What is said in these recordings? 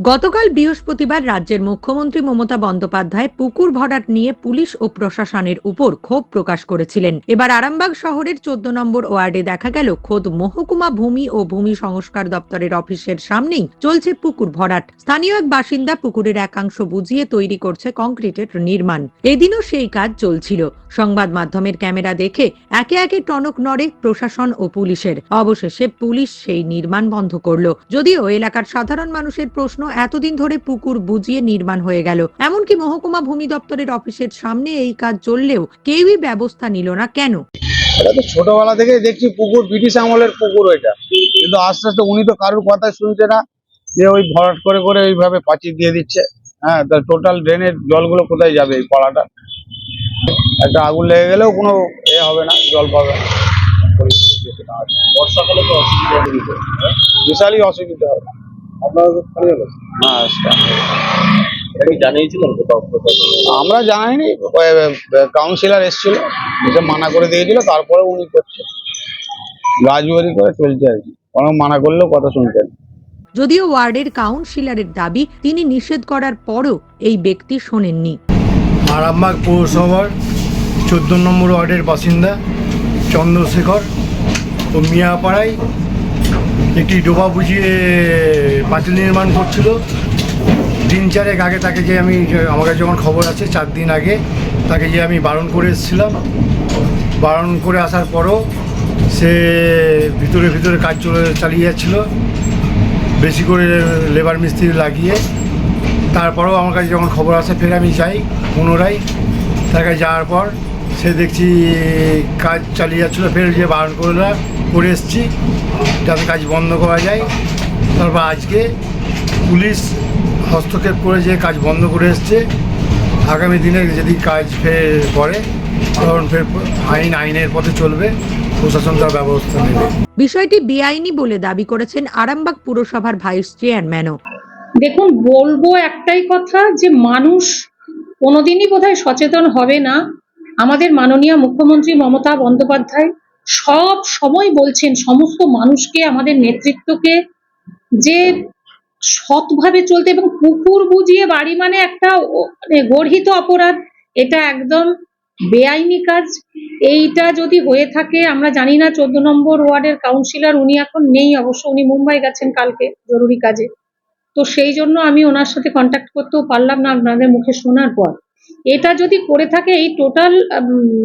গতকাল বৃহস্পতিবার রাজ্যের মুখ্যমন্ত্রী মমতা বন্দ্যোপাধ্যায় পুকুর ভরাট নিয়ে পুলিশ ও প্রশাসনের উপর ক্ষোভ প্রকাশ করেছিলেন। এবার আরামবাগ শহরের চোদ্দ নম্বর ওয়ার্ডে দেখা গেল, খোদ মহকুমা ভূমি ও ভূমি সংস্কার দপ্তরের অফিসের সামনেই চলছে পুকুর ভরাট। স্থানীয় এক বাসিন্দা পুকুরের একাংশ বুঝিয়ে তৈরি করছে কংক্রিটের নির্মাণ। এদিনও সেই কাজ চলছিল। সংবাদ মাধ্যমের ক্যামেরা দেখে একে একে টনক নড়ে প্রশাসন ও পুলিশের। অবশেষে পুলিশ সেই নির্মাণ বন্ধ করল। যদিও এলাকার সাধারণ মানুষের প্রশ্ন এতদিন ধরে পুকুর বুঝিয়ে নির্মাণ হয়ে গেল। এমনকি মহকুমা ভূমি দপ্তরের অফিসের সামনে এই কাজ চললেও কেউই ব্যবস্থা নিল না। কেন? ছোটবেলা থেকে দেখছি পুকুর, ব্রিটিশ আমলের পুকুর ওইটা কিন্তু আস্তে আস্তে উনি তো কারোর কথা শুনছে না, যে ওই ভরাট করে করে ওইভাবে পাঁচির দিয়ে দিচ্ছে। হ্যাঁ তা টোটাল ড্রেনের জলগুলো কোথায় যাবে এই পাড়াটা একটা আগুন লেগে গেলেও কোনো এ হবে না, জল পাবে না। বর্ষাকালে তো অসুবিধা বিশালই অসুবিধা হবে। আচ্ছা। আমরা জানাইনি কাউন্সিলর এসেছিল এসে মানা করে দিয়েছিল তারপরে উনি করছে গাছবাড়ি করে চলছে আর কি। কোনো মানা করলেও কথা শুনছেন। যদিও ওয়ার্ডের কাউন্সিলরের দাবি তিনি নিষেধ করার পরও এই ব্যক্তি শোনেননি। আরামবাগ পৌরসভার চোদ্দ নম্বর ওয়ার্ডের বাসিন্দা চন্দ্রশেখর ও মিয়াপাড়ায় একটি ডোবা বুঝিয়ে পাঁচিল নির্মাণ করছিল। দিন চারেক আগে তাকে যে আমি, আমার কাছে যখন খবর আছে, চার দিন আগে তাকে যে আমি বারণ করে এসেছিলাম। বারণ করে আসার পরও সে ভিতরে ভিতরে কাজ চলে চালিয়ে যাচ্ছিল। বেশি করে লেবার মিস্ত্রি লাগিয়ে। তারপরেও আমার কাছে যখন খবর আসে, ফের আমি যাই পুনরায়। তার কাছে যাওয়ার পর সে দেখছি কাজ চালিয়ে যাচ্ছিল, ফের যে বারণ করে করলাম করে এসেছি যাতে কাজ বন্ধ করা যায়। তারপর আজকে পুলিশ হস্তক্ষেপ করে যে কাজ বন্ধ করে এসছে আগামী দিনে যদি কাজ ফের করে তখন ফের আইন আইনের পথে চলবে প্রশাসন তার ব্যবস্থা নেবে। বিষয়টি বেআইনি বলে দাবি করেছেন আরামবাগ পুরসভার ভাইস চেয়ারম্যানও। দেখুন বলব একটাই কথা যে মানুষ কোনোদিনই বোধহয় সচেতন হবে না। আমাদের মাননীয় মুখ্যমন্ত্রী মমতা বন্দ্যোপাধ্যায় সব সময় বলছেন, সমস্ত মানুষকে, আমাদের নেতৃত্বকে যে সৎভাবে চলতে এবং পুকুর বুঝিয়ে বাড়ি মানে একটা মানে গর্হিত অপরাধ, এটা একদম বেআইনি কাজ। এইটা যদি হয়ে থাকে, আমরা জানি না, চোদ্দ নম্বর ওয়ার্ডের কাউন্সিলর উনি এখন নেই, অবশ্য উনি মুম্বাই গেছেন কালকে জরুরি কাজে। তো সেই জন্য আমি ওনার সাথে কন্ট্যাক্ট করতেও পারলাম না, আপনাদের মুখে শোনার পর। এটা যদি করে থাকে, এই টোটাল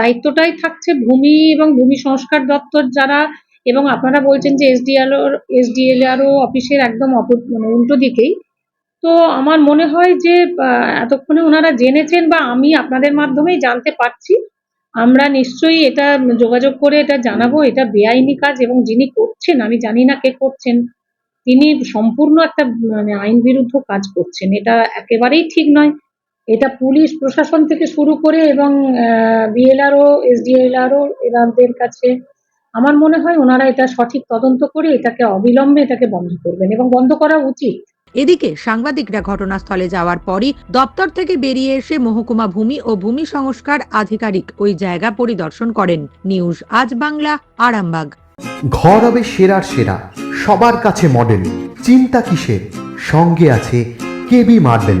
দায়িত্বটাই থাকছে ভূমি এবং ভূমি সংস্কার দপ্তর যারা এবং আপনারা বলছেন যে এসডিএলও এসডিএলআরও অফিসের একদম মানে উল্টো দিকেই। তো আমার মনে হয় যে এতক্ষণে ওনারা জেনেছেন বা আমি আপনাদের মাধ্যমেই জানতে পারছি। আমরা নিশ্চয়ই এটা যোগাযোগ করে এটা জানাব, এটা বেআইনি কাজ এবং যিনি করছেন, আমি জানি না কে করছেন, তিনি সম্পূর্ণ একটা মানে আইন বিরুদ্ধ কাজ করছেন। এটা একেবারেই ঠিক নয়। এটা পুলিশ প্রশাসন থেকে শুরু করে এবং বিএলআরও এসডিএলআরও এনাদের কাছে আমার মনে হয় ওনারা এটা সঠিক তদন্ত করে এটাকে অবিলম্বে এটাকে বন্ধ করবেন এবং বন্ধ করা উচিত। এদিকে সাংবাদিকরা ঘটনাস্থলে যাওয়ার পরই দপ্তর থেকে বেরিয়ে এসে মহকুমা ভূমি ও ভূমি সংস্কার আধিকারিক ওই জায়গা পরিদর্শন করেন। নিউজ আজ বাংলা আরামবাগ। ঘর হবে সেরার সেরা সবার কাছে মডেল চিন্তা কিসের? সঙ্গে আছে KB marble